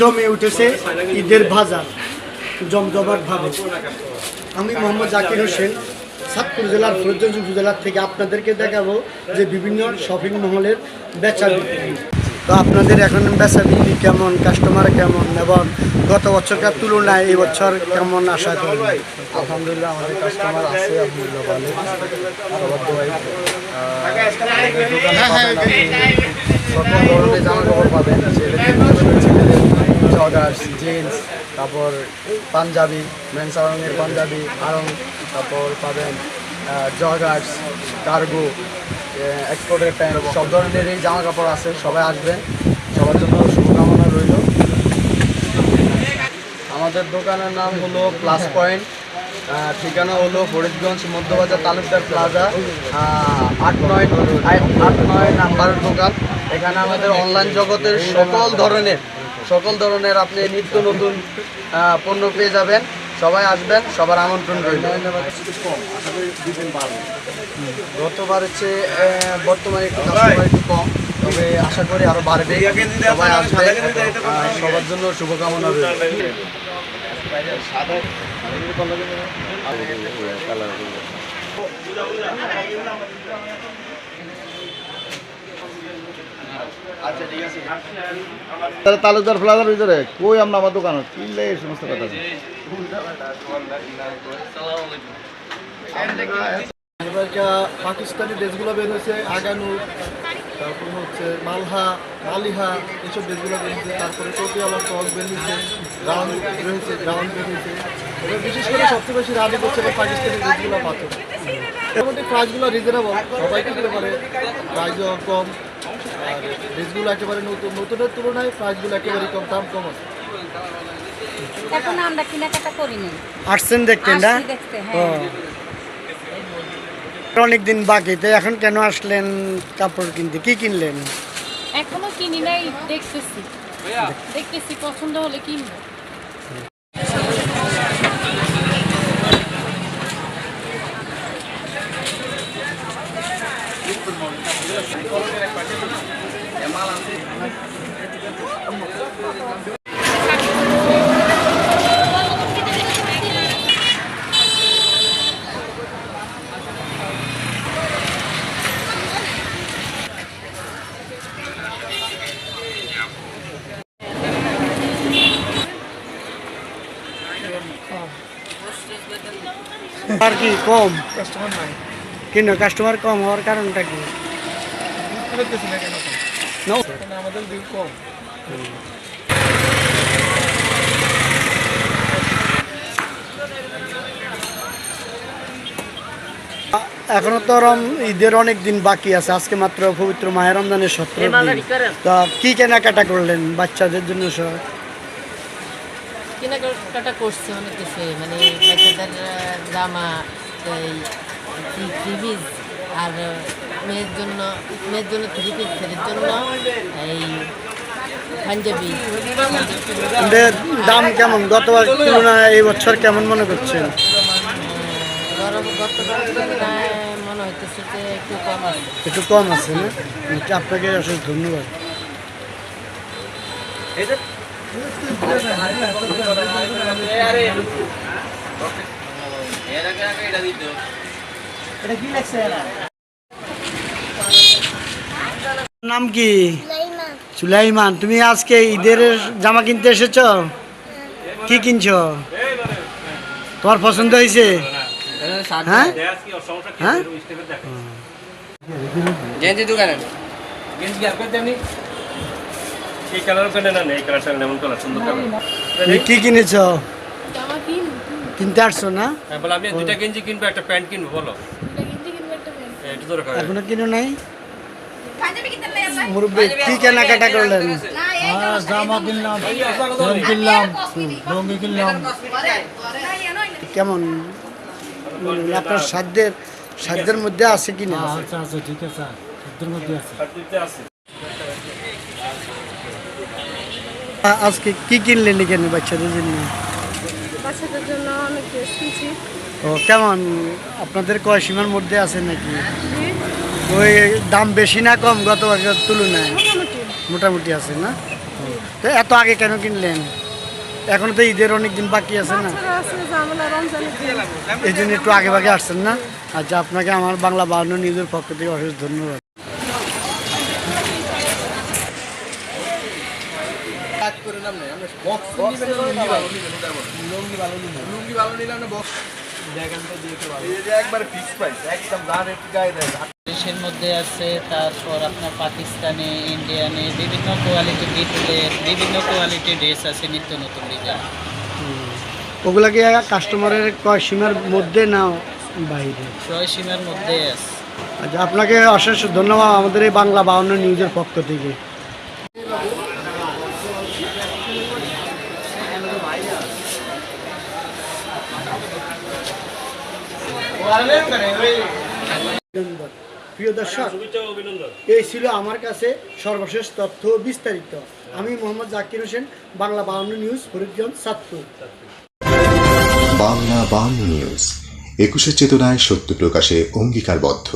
জমে উঠেছে ঈদের বাজার জমজমাট ভাবে। আমি মোহাম্মদ জাকির হোসেন সাতপুর জেলার ফরিদগঞ্জ উপজেলার থেকে আপনাদেরকে দেখাবো যে বিভিন্ন শপিং মহলের বেচা বিক্রি। তো আপনাদের এখন বেচা বিক্রি কেমন কাস্টমার কেমন এবং গত বছরকার তুলনায় এই বছর কেমন আশা করেন? আলহামদুলিল্লাহ আমাদের কাস্টমার আছে আলহামদুলিল্লাহ ভালো। সকল ধরনের জামা কাপড় পাবেন জগার্স জিন্স তারপর পাঞ্জাবি মেন্স আরঙের পাঞ্জাবি আরং তারপর পাবেন জগার্স কার্গো এক্সপোর্টের প্যান্ট সব ধরনের এই জামা কাপড় আছে, সবাই আসবেন। সবার জন্য শুভকামনা রইল। আমাদের দোকানের নাম হলো প্লাস পয়েন্ট ঠিকানা হলো ফরিদগঞ্জ, মধ্যবাজার, তালুকদার প্লাজা আট নয় আট আট নয় নাম্বারের দোকান। এখানে আমাদের অনলাইন জগতের সকল ধরনের সকল ধরনের আপনি নিত্য নতুন পণ্য পেয়ে যাবেন সবাই আসবেন সবার আমন্ত্রণ রইল গতবার হচ্ছে বর্তমানে একটু কাস্টমার একটু কম তবে আশা করি আরও বাড়বে সবাই আসবে সবার জন্য শুভকামনা রইল তাহলে তালুকদার ভিতরে কই আমরা আমার দোকান কিনলে এই সমস্ত কথা? পাকিস্তানি ড্রেসগুলো বের হয়েছে আগানু তারপর হচ্ছে মালহা, মালিহা এইসব দেশগুলো বের হয়েছে, তারপরে টোপিওয়ালা ফ্রক বের হয়েছে গ্রাউন্ড রয়েছে বের হয়েছে। এবার বিশেষ করে সবচেয়ে বেশি রানি করছে পাকিস্তানি দেশগুলো এর মধ্যে প্রাইসগুলো রিজনেবল সবাই কিনতে পারে প্রাইসও কম। আর ড্রেসগুলো একেবারে নতুন নতুনের তুলনায় প্রাইসগুলো একেবারে কম দাম কম আছে। এখন আমরা কেনাকাটা করি আসছেন দেখতেন না? হ্যাঁ। অনেক দিন বাকি তো এখন কেন আসলেন কাপড় কিনতে? কি কিনলেন? এখনও কিনি নাই দেখতেছি। দেখতেছি পছন্দ হলে কিনবো। আর কি কম? কাস্টমার নাই কেন কাস্টমার কম হওয়ার কারণটা কি? না আমাদের কম। এখনও তো রম ঈদের অনেক দিন বাকি আছে। আজকে মাত্র পবিত্র মাহের রমজানের সতেরো দিন। তা কি কেনাকাটা করলেন বাচ্চাদের জন্য সব কেনাকাটা করছে অনেক কিছু মানে বাচ্চাদের জামা এই থ্রি আর মেয়ের জন্য মেয়ের জন্য থ্রি পিস ছেলের জন্য এই পাঞ্জাবি। দাম কেমন? গতবার তুলনায় এই বছর কেমন মনে করছেন গরম গত তুলনায় মনে হইতেছে যে একটু কম আছে। একটু কম আছে না? আচ্ছা, আপনাকে অশেষ ধন্যবাদ। নাম কি? সুলাইমান। তুমি আজকে ঈদের জামা কিনতে এসেছ? কি কিনছো? তোমার পছন্দ হয়েছে? হ্যাঁ? হ্যাঁ? গেঞ্জি দোকানে গেঞ্জি আর করতে আপনি এই কালার কেন না এই কালারটা এমন কালার সুন্দর কালার তুমি কি কিনেছ? কিনতে আসছো না? হ্যাঁ বলে আমি দুইটা গেঞ্জি কিনবো একটা প্যান্ট কিনবো বলো। একটু এখনও কিনো নাই? মুরব্বী কি কেনাকাটা করলেন? জামা কিনলাম কিনলাম লুঙ্গি কিনলাম। কেমন? মনে? আপনার সাধ্যের সাধ্যের মধ্যে আছে কি না? আচ্ছা আচ্ছা ঠিক আছে সাধ্যের মধ্যে আছে। আছে। আজকে কি কিনলেন এখানে বাচ্চাদের জন্য? বাচ্চাদের জন্য অনেক ড্রেস কিনছি। ও কেমন? আপনাদের কয় সীমার মধ্যে আছে নাকি? ওই দাম বেশি না কম গত বছর তুলনায়? মোটামুটি। মোটামুটি আছে না? তো এত আগে কেন কিনলেন? এখন তো ঈদের অনেক দিন বাকি আছে না? এই জন্য একটু আগে ভাগে আসছেন না? আচ্ছা আপনাকে আমার বাংলা বাহান্ন নিউজের পক্ষ থেকে অশেষ ধন্যবাদ। একবার ফিক্স প্রাইস একদম গায়ে দেয় দেশের মধ্যে আছে তারপর আপনার পাকিস্তানে ইন্ডিয়ানে বিভিন্ন কোয়ালিটি বিটুলের বিভিন্ন কোয়ালিটি ড্রেস আছে নিত্য নতুন ডিজাইন ওগুলা কি কাস্টমারের কয় সীমার মধ্যে না বাইরে? ছয় সীমার মধ্যে আছে। আচ্ছা আপনাকে অশেষ ধন্যবাদ আমাদের এই বাংলা বাহান্ন নিউজের পক্ষ থেকে। প্রিয় দর্শক অভিনন্দন। এই ছিল আমার কাছে সর্বশেষ তথ্য বিস্তারিত। আমি মোহাম্মদ জাকির হোসেন বাংলা বাহান্ন নিউজ ফরিদগঞ্জ সাতপুর। বাংলা বাহান্ন নিউজ একুশের চেতনায় সত্য প্রকাশে অঙ্গীকারবদ্ধ।